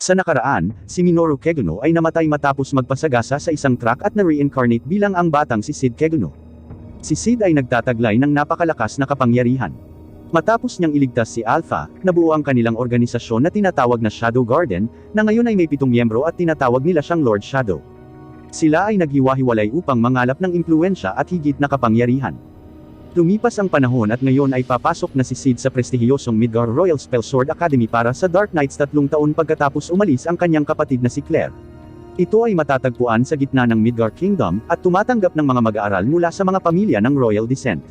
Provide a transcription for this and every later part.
Sa nakaraan, si Minoru Keguno ay namatay matapos magpasagasa sa isang truck at na-reincarnate bilang ang batang si Sid Keguno. Si Sid ay nagtataglay ng napakalakas na kapangyarihan. Matapos niyang iligtas si Alpha, nabuo ang kanilang organisasyon na tinatawag na Shadow Garden, na ngayon ay may pitong miyembro at tinatawag nila siyang Lord Shadow. Sila ay naghiwa-hiwalay upang mangalap ng impluensya at higit na kapangyarihan. Lumipas ang panahon at ngayon ay papasok na si Sid sa prestihiyosong Midgar Royal Spellsword Academy para sa Dark Knights tatlong taon pagkatapos umalis ang kanyang kapatid na si Claire. Ito ay matatagpuan sa gitna ng Midgar Kingdom, at tumatanggap ng mga mag-aaral mula sa mga pamilya ng royal descent.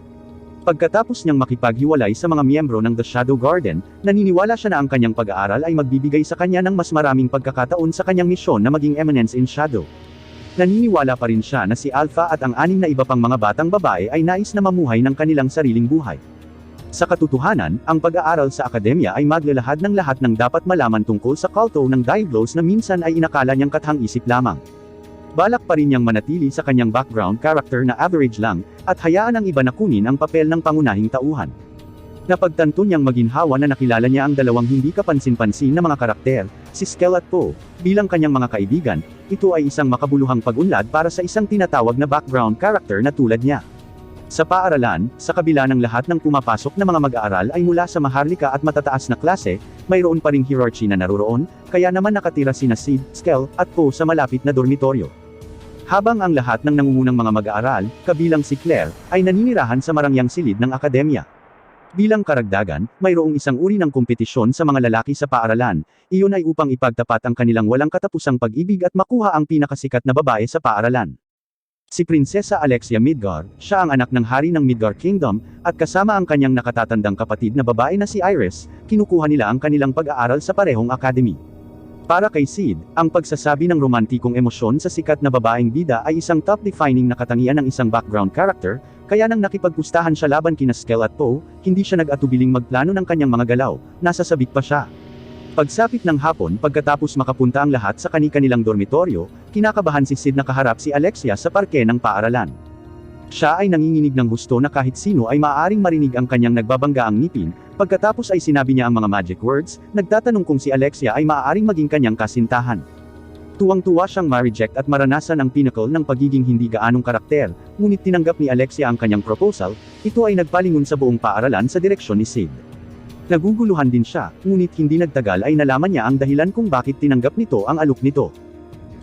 Pagkatapos niyang makipaghiwalay sa mga miyembro ng The Shadow Garden, naniniwala siya na ang kanyang pag-aaral ay magbibigay sa kanya ng mas maraming pagkakataon sa kanyang misyon na maging Eminence in Shadow. Naniniwala pa rin siya na si Alpha at ang anim na iba pang mga batang babae ay nais na mamuhay ng kanilang sariling buhay. Sa katotohanan, ang pag-aaral sa akademya ay maglalahad ng lahat ng dapat malaman tungkol sa kulto ng Diablos na minsan ay inakala niyang kathang-isip lamang. Balak pa rin niyang manatili sa kanyang background character na average lang, at hayaan ang iba na kunin ang papel ng pangunahing tauhan. Napagtanto niyang maginhawa na nakilala niya ang dalawang hindi kapansin-pansin na mga karakter, si Skell at Poe, bilang kanyang mga kaibigan, ito ay isang makabuluhang pag-unlad para sa isang tinatawag na background character na tulad niya. Sa paaralan, sa kabila ng lahat ng pumapasok na mga mag-aaral ay mula sa maharlika at matataas na klase, mayroon pa ring hierarchy na naroroon, kaya naman nakatira sina Sid, Skell, at Poe sa malapit na dormitoryo. Habang ang lahat ng nangungunang mga mag-aaral, kabilang si Claire, ay naninirahan sa marangyang silid ng akademya. Bilang karagdagan, mayroong isang uri ng kompetisyon sa mga lalaki sa paaralan, iyon ay upang ipagtapat ang kanilang walang katapusang pag-ibig at makuha ang pinakasikat na babae sa paaralan. Si Prinsesa Alexia Midgar, siya ang anak ng hari ng Midgar Kingdom, at kasama ang kanyang nakatatandang kapatid na babae na si Iris, kinukuha nila ang kanilang pag-aaral sa parehong academy. Para kay Sid, ang pagsasabi ng romantikong emosyon sa sikat na babaeng bida ay isang top-defining na katangian ng isang background character, kaya nang nakipagpustahan siya laban kina Skell at Poe, hindi siya nag-atubiling magplano ng kanyang mga galaw, nasa sabik pa siya. Pagsapit ng hapon pagkatapos makapunta ang lahat sa kani-kanilang dormitoryo, kinakabahan si Sid na kaharap si Alexia sa parke ng paaralan. Siya ay nanginginig ng gusto na kahit sino ay maaaring marinig ang kanyang nagbabanggaang ngipin, pagkatapos ay sinabi niya ang mga magic words, nagtatanong kung si Alexia ay maaaring maging kanyang kasintahan. Tuwang-tuwa siyang ma-reject at maranasan ang pinnacle ng pagiging hindi gaanong karakter, ngunit tinanggap ni Alexia ang kanyang proposal, ito ay nagpalingon sa buong paaralan sa direksyon ni Sid. Naguguluhan din siya, ngunit hindi nagtagal ay nalaman niya ang dahilan kung bakit tinanggap nito ang alok nito.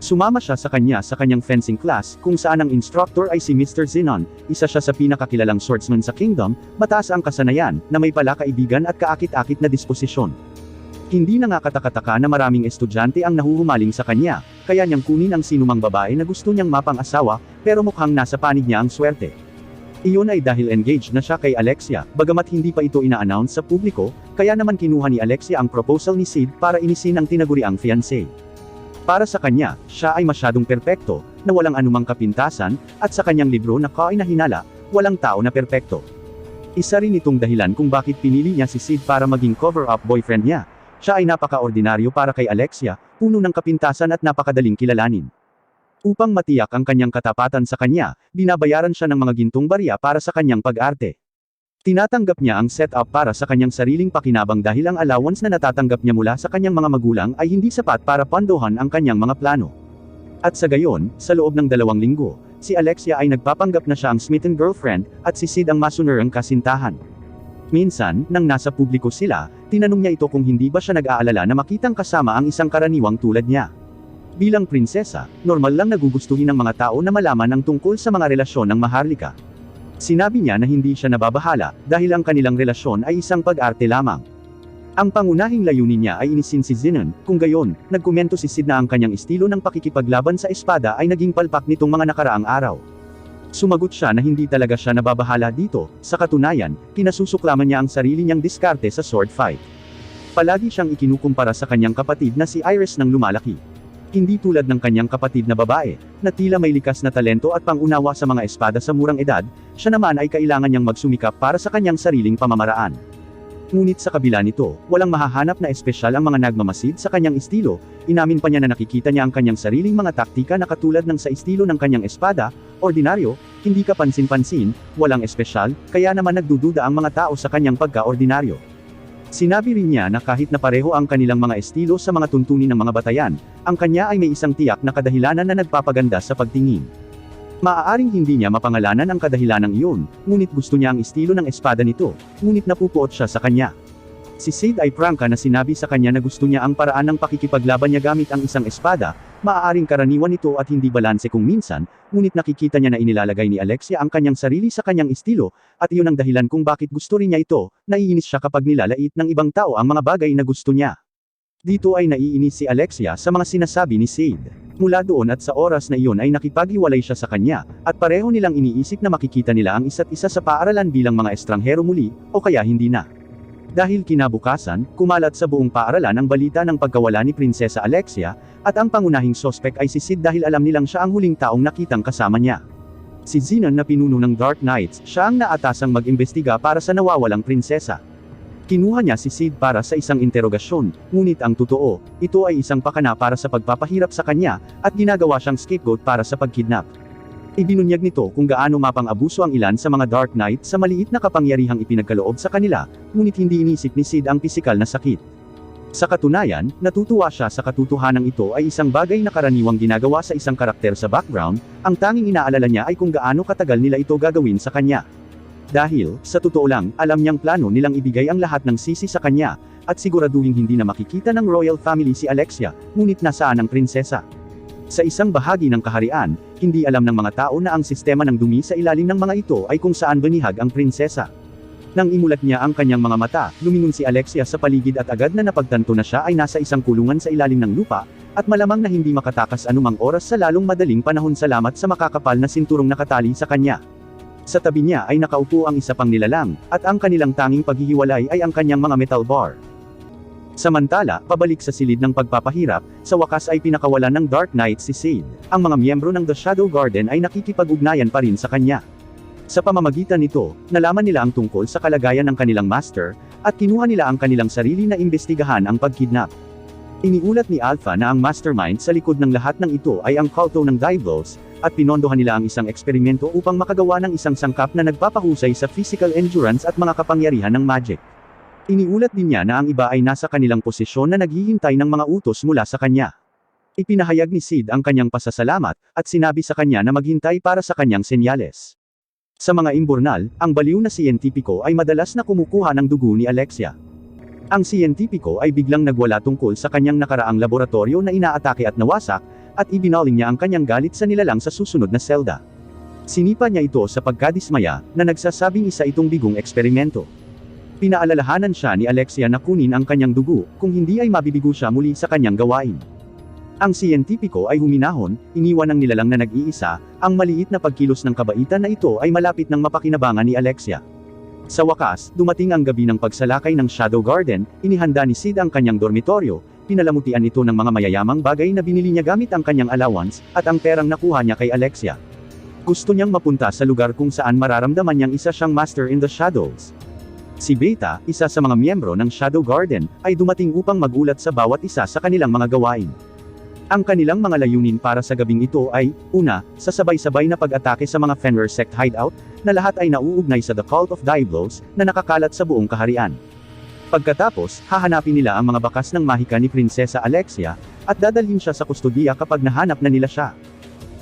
Sumama siya sa kanya sa kanyang fencing class, kung saan ang instructor ay si Mr. Zenon, isa siya sa pinakakilalang swordsman sa kingdom, mataas ang kasanayan, na may pala kaibigan at kaakit-akit na disposisyon. Hindi na nga katakataka na maraming estudyante ang nahuhumaling sa kanya, kaya niyang kunin ang sinumang babae na gusto niyang mapang-asawa, pero mukhang nasa panig niya ang swerte. Iyon ay dahil engaged na siya kay Alexia, bagamat hindi pa ito ina-announce sa publiko, kaya naman kinuha ni Alexia ang proposal ni Sid para inisin ang tinaguriang fiancé. Para sa kanya, siya ay masyadong perpekto, na walang anumang kapintasan, at sa kanyang libro na Kain na Hinala, walang tao na perpekto. Isa rin itong dahilan kung bakit pinili niya si Sid para maging cover-up boyfriend niya. Siya ay napaka-ordinaryo para kay Alexia, puno ng kapintasan at napakadaling kilalanin. Upang matiyak ang kanyang katapatan sa kanya, binabayaran siya ng mga gintong barya para sa kanyang pag-arte. Tinatanggap niya ang setup para sa kanyang sariling pakinabang dahil ang allowance na natatanggap niya mula sa kanyang mga magulang ay hindi sapat para pandohan ang kanyang mga plano. At sa gayon, sa loob ng dalawang linggo, si Alexia ay nagpapanggap na siya ang smitten girlfriend, at si Sid ang masunerang kasintahan. Minsan, nang nasa publiko sila, tinanong niya ito kung hindi ba siya nag-aalala na makitang kasama ang isang karaniwang tulad niya. Bilang prinsesa, normal lang nagugustuhin ng mga tao na malaman ang tungkol sa mga relasyon ng maharlika. Sinabi niya na hindi siya nababahala, dahil ang kanilang relasyon ay isang pag-arte lamang. Ang pangunahing layunin niya ay inisin si Zenon, kung gayon, nagkomento si Sid na ang kanyang estilo ng pakikipaglaban sa espada ay naging palpak nitong mga nakaraang araw. Sumagot siya na hindi talaga siya nababahala dito, sa katunayan, kinasusuklaman niya ang sarili niyang diskarte sa sword fight. Palagi siyang ikinukumpara sa kanyang kapatid na si Iris nang lumalaki. Hindi tulad ng kanyang kapatid na babae, na tila may likas na talento at pangunawa sa mga espada sa murang edad, siya naman ay kailangan niyang magsumikap para sa kanyang sariling pamamaraan. Ngunit sa kabila nito, walang mahahanap na espesyal ang mga nagmamasid sa kanyang estilo, inamin pa niya na nakikita niya ang kanyang sariling mga taktika na katulad ng sa estilo ng kanyang espada, ordinaryo, hindi kapansin-pansin, walang espesyal, kaya naman nagdududa ang mga tao sa kanyang pagka-ordinaryo. Sinabi rin niya na kahit na pareho ang kanilang mga estilo sa mga tuntunin ng mga batayan, ang kanya ay may isang tiyak na kadahilanan na nagpapaganda sa pagtingin. Maaaring hindi niya mapangalanan ang kadahilanang iyon, ngunit gusto niya ang estilo ng espada nito, ngunit napupuot siya sa kanya. Si Sid ay prangka na sinabi sa kanya na gusto niya ang paraan ng pakikipaglaban niya gamit ang isang espada, maaaring karaniwan ito at hindi balanse kung minsan, ngunit nakikita niya na inilalagay ni Alexia ang kanyang sarili sa kanyang estilo, at iyon ang dahilan kung bakit gusto rin niya ito, naiinis siya kapag nilalait ng ibang tao ang mga bagay na gusto niya. Dito ay naiinis si Alexia sa mga sinasabi ni Sid. Mula doon at sa oras na iyon ay nakipaghiwalay siya sa kanya, at pareho nilang iniisip na makikita nila ang isa't isa sa paaralan bilang mga estranghero muli, o kaya hindi na. Dahil kinabukasan, kumalat sa buong paaralan ang balita ng pagkawala ni Prinsesa Alexia, at ang pangunahing sospek ay si Sid dahil alam nilang siya ang huling taong nakitang kasama niya. Si Zenon na pinuno ng Dark Knights, siya ang naatasang mag-imbestiga para sa nawawalang prinsesa. Kinuha niya si Sid para sa isang interogasyon, ngunit ang totoo, ito ay isang pakana para sa pagpapahirap sa kanya, at ginagawa siyang scapegoat para sa pagkidnap. Ibinunyag nito kung gaano mapang-abuso ang ilan sa mga Dark Knight sa maliit na kapangyarihang ipinagkaloob sa kanila, ngunit hindi inisip ni Sid ang pisikal na sakit. Sa katunayan, natutuwa siya sa katotohanan ito ay isang bagay na karaniwang ginagawa sa isang karakter sa background, ang tanging inaalala niya ay kung gaano katagal nila ito gagawin sa kanya. Dahil, sa totoo lang, alam niyang plano nilang ibigay ang lahat ng sisi sa kanya, at siguraduhin hindi na makikita ng royal family si Alexia, ngunit nasaan ang prinsesa. Sa isang bahagi ng kaharian, hindi alam ng mga tao na ang sistema ng dumi sa ilalim ng mga ito ay kung saan banihag ang prinsesa. Nang imulat niya ang kanyang mga mata, lumingon si Alexia sa paligid at agad na napagtanto na siya ay nasa isang kulungan sa ilalim ng lupa, at malamang na hindi makatakas anumang oras sa lalong madaling panahon salamat sa makakapal na sinturong nakatali sa kanya. Sa tabi niya ay nakaupo ang isa pang nilalang, at ang kanilang tanging paghihiwalay ay ang kanyang mga metal bar. Samantala, pabalik sa silid ng pagpapahirap, sa wakas ay pinakawalan ng Dark Knight si Sid. Ang mga miyembro ng The Shadow Garden ay nakikipag-ugnayan pa rin sa kanya. Sa pamamagitan nito, nalaman nila ang tungkol sa kalagayan ng kanilang master, at kinuha nila ang kanilang sarili na imbestigahan ang pagkidnap. Iniulat ni Alpha na ang mastermind sa likod ng lahat ng ito ay ang kulto ng Diablos, at pinondohan nila ang isang eksperimento upang makagawa ng isang sangkap na nagpapahusay sa physical endurance at mga kapangyarihan ng magic. Iniulat din niya na ang iba ay nasa kanilang posisyon na naghihintay ng mga utos mula sa kanya. Ipinahayag ni Sid ang kanyang pasasalamat, at sinabi sa kanya na maghintay para sa kanyang senyales. Sa mga imburnal, ang baliw na siyentipiko ay madalas na kumukuha ng dugo ni Alexia. Ang siyentipiko ay biglang nagwala tungkol sa kanyang nakaraang laboratorio na inaatake at nawasak, at ibinaling niya ang kanyang galit sa nilalang sa susunod na selda. Sinipa niya ito sa pagkadismaya, na nagsasabing isa itong bigong eksperimento. Pinaalalahanan siya ni Alexia na kunin ang kanyang dugo, kung hindi ay mabibigo siya muli sa kanyang gawain. Ang siyentipiko ay huminahon, iniwan ng nilalang na nag-iisa, ang maliit na pagkilos ng kabaitan na ito ay malapit ng mapakinabangan ni Alexia. Sa wakas, dumating ang gabi ng pagsalakay ng Shadow Garden, inihanda ni Sid ang kanyang dormitoryo, pinalamutian ito ng mga mayayamang bagay na binili niya gamit ang kanyang allowance, at ang perang nakuha niya kay Alexia. Gusto niyang mapunta sa lugar kung saan mararamdaman niyang isa siyang master in the shadows. Si Beta, isa sa mga miyembro ng Shadow Garden, ay dumating upang magulat sa bawat isa sa kanilang mga gawain. Ang kanilang mga layunin para sa gabing ito ay, una, sa sabay-sabay na pag-atake sa mga Fenrir sect hideout, na lahat ay nauugnay sa The Cult of Diablos, na nakakalat sa buong kaharian. Pagkatapos, hahanapin nila ang mga bakas ng mahika ni Prinsesa Alexia, at dadalhin siya sa kustodiya kapag nahanap na nila siya.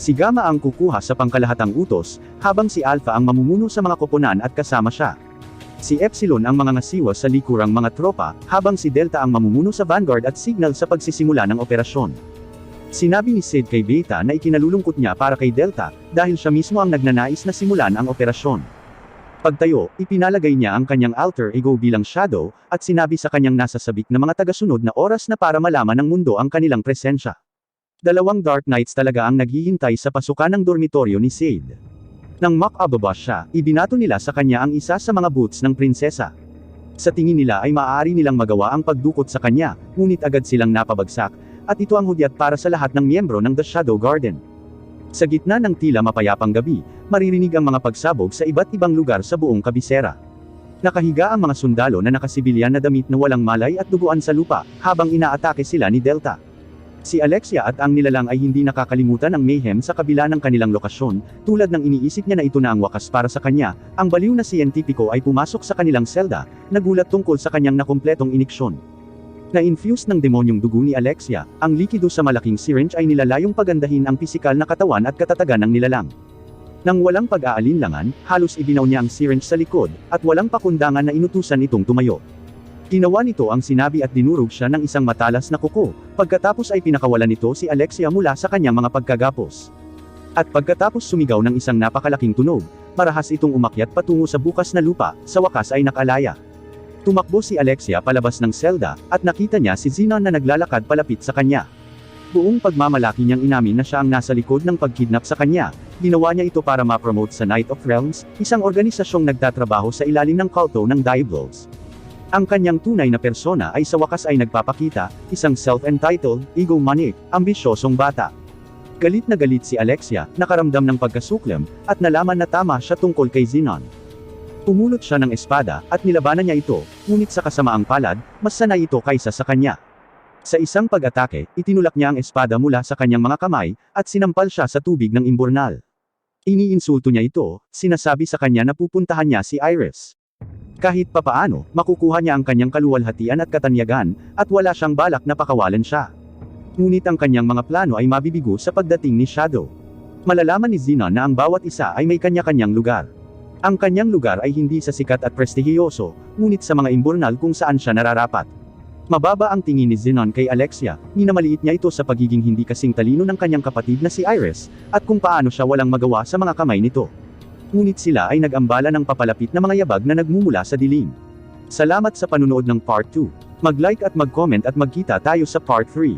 Si Gamma ang kukuha sa pangkalahatang utos, habang si Alpha ang mamumuno sa mga koponan at kasama siya. Si Epsilon ang mga ngasiwa sa likurang mga tropa, habang si Delta ang mamumuno sa Vanguard at Signal sa pagsisimula ng operasyon. Sinabi ni Sid kay Beta na ikinalulungkot niya para kay Delta, dahil siya mismo ang nagnanais na simulan ang operasyon. Pagtayo, ipinalagay niya ang kanyang alter ego bilang shadow, at sinabi sa kanyang nasa sabik na mga tagasunod na oras na para malaman ng mundo ang kanilang presensya. Dalawang Dark Knights talaga ang naghihintay sa pasukan ng dormitoryo ni Sid. Nang makababa siya, ibinato nila sa kanya ang isa sa mga boots ng prinsesa. Sa tingin nila ay maaari nilang magawa ang pagdukot sa kanya, ngunit agad silang napabagsak, at ito ang hudyat para sa lahat ng miyembro ng The Shadow Garden. Sa gitna ng tila mapayapang gabi, maririnig ang mga pagsabog sa iba't ibang lugar sa buong kabisera. Nakahiga ang mga sundalo na nakasibilyan na damit na walang malay at duguan sa lupa, habang inaatake sila ni Delta. Si Alexia at ang nilalang ay hindi nakakalimutan ang mayhem sa kabila ng kanilang lokasyon, tulad ng iniisip niya na ito na ang wakas para sa kanya, ang baliw na siyentipiko ay pumasok sa kanilang selda, nagulat tungkol sa kanyang nakumpletong iniksyon. Na-infuse ng demonyong dugo ni Alexia, ang likido sa malaking syringe ay nilalayong pagandahin ang pisikal na katawan at katatagan ng nilalang. Nang walang pag-aalinlangan, halos ibinaw niya ang syringe sa likod, at walang pakundangan na inutusan itong tumayo. Ginawa nito ang sinabi at dinurog siya ng isang matalas na kuko, pagkatapos ay pinakawalan nito si Alexia mula sa kanyang mga pagkagapos. At pagkatapos sumigaw ng isang napakalaking tunog, marahas itong umakyat patungo sa bukas na lupa, sa wakas ay nakalaya. Tumakbo si Alexia palabas ng selda, at nakita niya si Xenon na naglalakad palapit sa kanya. Buong pagmamalaki niyang inamin na siya ang nasa likod ng pagkidnap sa kanya, ginawa niya ito para ma-promote sa Night of Realms, isang organisasyong nagtatrabaho sa ilalim ng kulto ng Diablos. Ang kanyang tunay na persona ay sa wakas ay nagpapakita, isang self-entitled, egomaniac, ambisyosong bata. Galit na galit si Alexia, nakaramdam ng pagkasuklam, at nalaman na tama siya tungkol kay Xenon. Pumulot siya ng espada, at nilabanan niya ito, ngunit sa kasamaang palad, mas sanay ito kaysa sa kanya. Sa isang pag-atake, itinulak niya ang espada mula sa kanyang mga kamay, at sinampal siya sa tubig ng imburnal. Iniinsulto niya ito, sinasabi sa kanya na pupuntahan niya si Iris. Kahit papaano, makukuha niya ang kanyang kaluwalhatian at katanyagan, at wala siyang balak na pakawalan siya. Ngunit ang kanyang mga plano ay mabibigo sa pagdating ni Shadow. Malalaman ni Xenon na ang bawat isa ay may kanya-kanyang lugar. Ang kanyang lugar ay hindi sa sikat at prestihiyoso, ngunit sa mga imburnal kung saan siya nararapat. Mababa ang tingin ni Xenon kay Alexia, minamaliit niya ito sa pagiging hindi kasing talino ng kanyang kapatid na si Iris, at kung paano siya walang magawa sa mga kamay nito. Ngunit sila ay nag-ambala ng papalapit na mga yabag na nagmumula sa dilim. Salamat sa panunood ng Part 2. Mag-like at mag-comment at magkita tayo sa Part 3.